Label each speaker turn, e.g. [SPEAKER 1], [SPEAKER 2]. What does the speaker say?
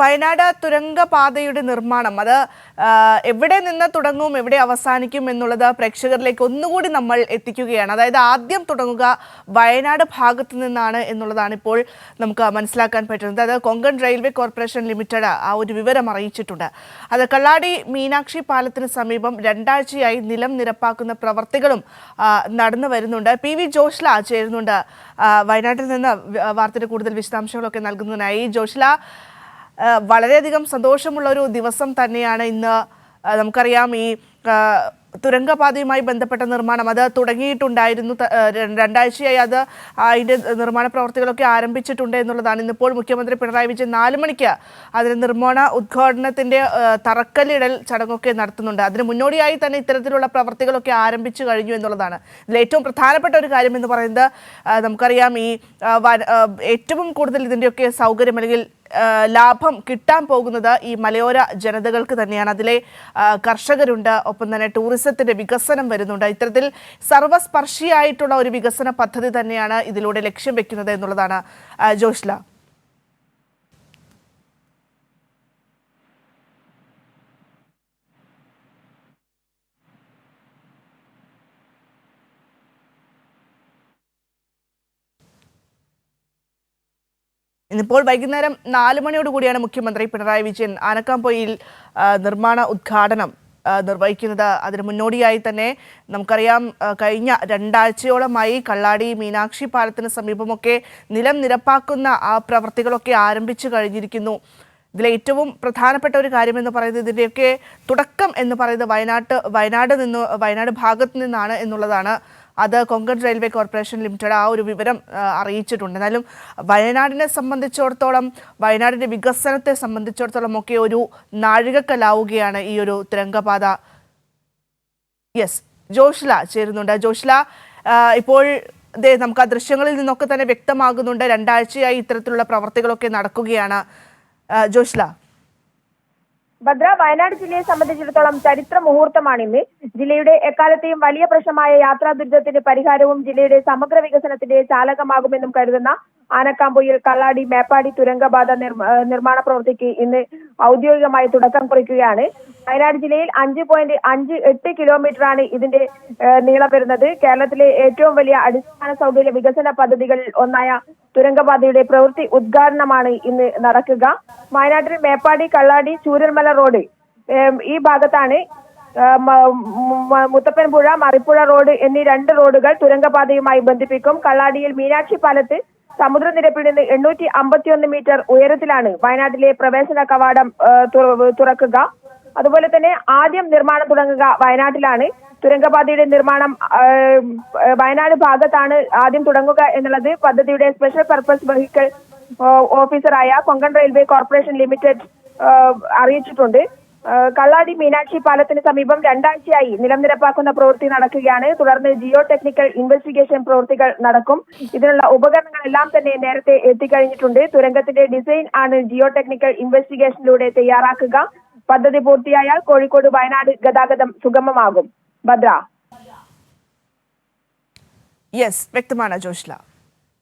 [SPEAKER 1] വയനാട് തുരങ്കപാതയുടെ നിർമ്മാണം. അത് എവിടെ നിന്ന് തുടങ്ങും എവിടെ അവസാനിക്കും എന്നുള്ളത് പ്രേക്ഷകരിലേക്ക് ഒന്നുകൂടി നമ്മൾ എത്തിക്കുകയാണ്. അതായത് ആദ്യം തുടങ്ങുക വയനാട് ഭാഗത്ത് നിന്നാണ് എന്നുള്ളതാണ് ഇപ്പോൾ നമുക്ക് മനസ്സിലാക്കാൻ പറ്റുന്നത്. അതായത് കൊങ്കൺ റെയിൽവേ കോർപ്പറേഷൻ ലിമിറ്റഡ് ആ ഒരു വിവരം അറിയിച്ചിട്ടുണ്ട്. അത് കള്ളാടി മീനാക്ഷി പാലത്തിന് സമീപം രണ്ടാഴ്ചയായി നിലം നിരപ്പാക്കുന്ന പ്രവർത്തികളും നടന്നു വരുന്നുണ്ട്. പി വി ജോഷ്ല ചേരുന്നുണ്ട്. വയനാട്ടിൽ നിന്ന് വാർത്തയുടെ കൂടുതൽ വിശദാംശങ്ങളൊക്കെ നൽകുന്നതിനായി. ജോഷ്ല വളരെയധികം സന്തോഷമുള്ള ഒരു ദിവസം തന്നെയാണ് ഇന്ന് നമുക്കറിയാം ഈ തുരങ്കപാതയുമായി ബന്ധപ്പെട്ട നിർമ്മാണം. അത് തുടങ്ങിയിട്ടുണ്ടായിരുന്നു രണ്ടാഴ്ചയായി അത് അതിന്റെ നിർമ്മാണ പ്രവർത്തികളൊക്കെ ആരംഭിച്ചിട്ടുണ്ട് എന്നുള്ളതാണ്. ഇന്നിപ്പോൾ മുഖ്യമന്ത്രി പിണറായി വിജയൻ നാല് മണിക്ക് അതിന് നിർമ്മാണ ഉദ്ഘാടനത്തിന്റെ തറക്കല്ലിടൽ ചടങ്ങൊക്കെ നടത്തുന്നുണ്ട്. അതിന് മുന്നോടിയായി തന്നെ ഇത്തരത്തിലുള്ള പ്രവർത്തികളൊക്കെ ആരംഭിച്ചു കഴിഞ്ഞു എന്നുള്ളതാണ്. ഇതിൽ ഏറ്റവും പ്രധാനപ്പെട്ട ഒരു കാര്യം എന്ന് പറയുന്നത് നമുക്കറിയാം ഈ ഏറ്റവും കൂടുതൽ ഇതിന്റെയൊക്കെ സൗകര്യം അല്ലെങ്കിൽ ലാഭം കിട്ടാൻ പോകുന്നത് ഈ മലയോര ജനതകൾക്ക് തന്നെയാണ്. അതിലെ കർഷകരുണ്ട് ഒപ്പം തന്നെ ടൂറിസത്തിന്റെ വികസനം വരുന്നുണ്ട്. ഇത്തരത്തിൽ സർവസ്പർശിയായിട്ടുള്ള ഒരു വികസന പദ്ധതി തന്നെയാണ് ഇതിലൂടെ ലക്ഷ്യം വെക്കുന്നത് എന്നുള്ളതാണ് ജോഷ്ല. ഇന്നിപ്പോൾ വൈകുന്നേരം നാല് മണിയോട് കൂടിയാണ് മുഖ്യമന്ത്രി പിണറായി വിജയൻ ആനക്കാംപൊയിൽ നിർമ്മാണ ഉദ്ഘാടനം നിർവഹിക്കുന്നത്. അതിന് മുന്നോടിയായി തന്നെ നമുക്കറിയാം കഴിഞ്ഞ രണ്ടാഴ്ചയോളമായി കള്ളാടി മീനാക്ഷി പാലത്തിന് സമീപമൊക്കെ നിലം നിരപ്പാക്കുന്ന ആ പ്രവർത്തികളൊക്കെ ആരംഭിച്ചു കഴിഞ്ഞിരിക്കുന്നു. ഇതിലെ ഏറ്റവും പ്രധാനപ്പെട്ട ഒരു കാര്യം എന്ന് പറയുന്നത് ഇതിന്റെയൊക്കെ തുടക്കം എന്ന് പറയുന്നത് വയനാട്ട് വയനാട് നിന്ന് വയനാട് ഭാഗത്ത് നിന്നാണ് എന്നുള്ളതാണ്. അത് കൊങ്കൺ റെയിൽവേ കോർപ്പറേഷൻ ലിമിറ്റഡ് ആ ഒരു വിവരം അറിയിച്ചിട്ടുണ്ട്. എന്നാലും വയനാടിനെ സംബന്ധിച്ചിടത്തോളം വയനാടിന്റെ വികസനത്തെ സംബന്ധിച്ചിടത്തോളം ഒക്കെ ഒരു നാഴികക്കലാവുകയാണ് ഈ ഒരു തുരങ്കപാത. യെസ് ജോഷ്ല ചേരുന്നുണ്ട്. ജോഷ്ല ഇപ്പോൾ നമുക്ക് ആ ദൃശ്യങ്ങളിൽ നിന്നൊക്കെ തന്നെ വ്യക്തമാകുന്നുണ്ട്. രണ്ടാഴ്ചയായി ഇത്തരത്തിലുള്ള പ്രവർത്തികളൊക്കെ നടക്കുകയാണ്. ജോഷ്ല.
[SPEAKER 2] ഭദ്ര വയനാട് ജില്ലയെ സംബന്ധിച്ചിടത്തോളം ചരിത്ര മുഹൂർത്തമാണ് ഇന്ന് ജില്ലയുടെ എക്കാലത്തെയും വലിയ പ്രശ്നമായ യാത്രാ ദുരിതത്തിന്റെ പരിഹാരവും ജില്ലയുടെ സമഗ്ര വികസനത്തിന്റെ ചാലകമാകുമെന്നും കരുതുന്ന ആനക്കാമ്പൊയിൽ കള്ളാടി മേപ്പാടി തുരങ്കപാത നിർമ്മ- നിർമ്മാണ പ്രവൃത്തിക്ക് ഇന്ന് ഔദ്യോഗികമായി തുടക്കം കുറിക്കുകയാണ്. വയനാട് ജില്ലയിൽ അഞ്ച് പോയിന്റ് അഞ്ച് എട്ട് കിലോമീറ്റർ ആണ് ഇതിന്റെ നീളം വരുന്നത്. കേരളത്തിലെ ഏറ്റവും വലിയ അടിസ്ഥാന സൗകര്യ വികസന പദ്ധതികളിൽ ഒന്നായ തുരങ്കപാതയുടെ പ്രവൃത്തി ഉദ്ഘാടനമാണ് ഇന്ന് നടക്കുക. വയനാട്ടിൽ മേപ്പാടി കള്ളാടി ചൂരൽമല റോഡ് ഈ ഭാഗത്താണ് മുത്തപ്പൻപുഴ മറിപ്പുഴ റോഡ് എന്നീ രണ്ട് റോഡുകൾ തുരങ്കപാതയുമായി ബന്ധിപ്പിക്കും. കള്ളാടിയിൽ മീനാക്ഷി പാലത്ത് സമുദ്രനിരപ്പിൽ നിന്ന് എണ്ണൂറ്റി അമ്പത്തിയൊന്ന് മീറ്റർ ഉയരത്തിലാണ് വയനാട്ടിലെ പ്രവേശന കവാടം തുറക്കുക. അതുപോലെ തന്നെ ആദ്യം നിർമ്മാണം തുടങ്ങുക വയനാട്ടിലാണ്. തുരങ്കപാതയുടെ നിർമ്മാണം വയനാട് ഭാഗത്താണ് ആദ്യം തുടങ്ങുക എന്നുള്ളത്. പദ്ധതിയുടെ സ്പെഷ്യൽ പർപ്പസ് വെഹിക്കിൾ ഓഫീസറായ കൊങ്കൺ റെയിൽവേ കോർപ്പറേഷൻ ലിമിറ്റഡ് അറിയിച്ചിട്ടുണ്ട്. കള്ളാടി മീനാക്ഷി പാലത്തിന് സമീപം രണ്ടാഴ്ചയായി നിലം നിരപ്പാക്കുന്ന പ്രവൃത്തി നടക്കുകയാണ്. തുടർന്ന് ജിയോ ടെക്നിക്കൽ ഇൻവെസ്റ്റിഗേഷൻ പ്രവൃത്തികൾ നടക്കും. ഇതിനുള്ള ഉപകരണങ്ങളെല്ലാം തന്നെ നേരത്തെ എത്തിക്കഴിഞ്ഞിട്ടുണ്ട്. തുരങ്കത്തിന്റെ ഡിസൈൻ ആണ് ജിയോ ടെക്നിക്കൽ ഇൻവെസ്റ്റിഗേഷനിലൂടെ തയ്യാറാക്കുക. പദ്ധതി പൂർത്തിയായാൽ കോഴിക്കോട് വയനാട് ഗതാഗതം സുഗമമാകും. ഭദ്ര.
[SPEAKER 1] യെസ് വ്യക്തമാണ് ജോഷ്ല.